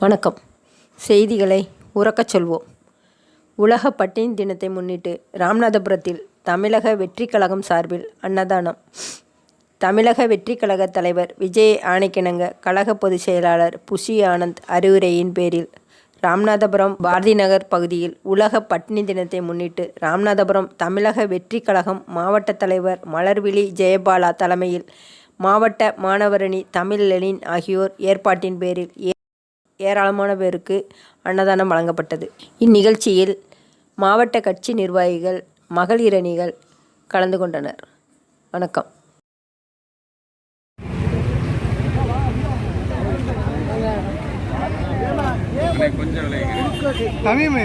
வணக்கம். செய்திகளை உறக்கச் சொல்வோம். உலக பட்டினி தினத்தை முன்னிட்டு ராமநாதபுரத்தில் தமிழக வெற்றிக் கழகம் சார்பில் அன்னதானம். தமிழக வெற்றிக் கழக தலைவர் விஜய் ஆணைக்கிணங்க கழக பொதுச் செயலாளர் புஷி ஆனந்த் அறிவுரையின் பேரில் ராமநாதபுரம் பாரதி நகர் பகுதியில் உலக பட்டினி தினத்தை முன்னிட்டு ராமநாதபுரம் தமிழக வெற்றிக் கழகம் மாவட்ட தலைவர் மலர்விழி ஜெயபாலா தலைமையில் மாவட்ட மாணவரணி தமிழ் லெனின் ஆகியோர் ஏற்பாட்டின் பேரில் ஏ- ஏராளமான பேருக்கு அன்னதானம் வழங்கப்பட்டது. இந்நிகழ்ச்சியில் மாவட்ட கட்சி நிர்வாகிகள் மகளிர் அணிகள் கலந்து கொண்டனர். வணக்கம். தமீமு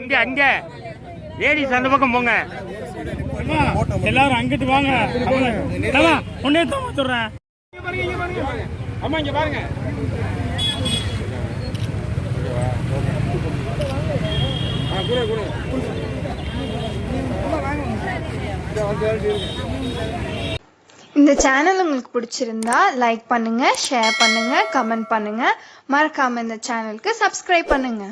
அங்க அங்க லேடிஸ் அந்த பக்கம் போங்க. எல்லாரும் அங்கிட்டு வாங்க. உன்னே தான் சொல்றேன் அம்மா இங்க பாருங்க. இந்த சேனல் உங்களுக்கு பிடிச்சிருந்தா லைக் பண்ணுங்க ஷேர் பண்ணுங்க கமெண்ட் பண்ணுங்க. மறக்காம இந்த சேனலுக்கு சப்ஸ்கிரைப் பண்ணுங்க.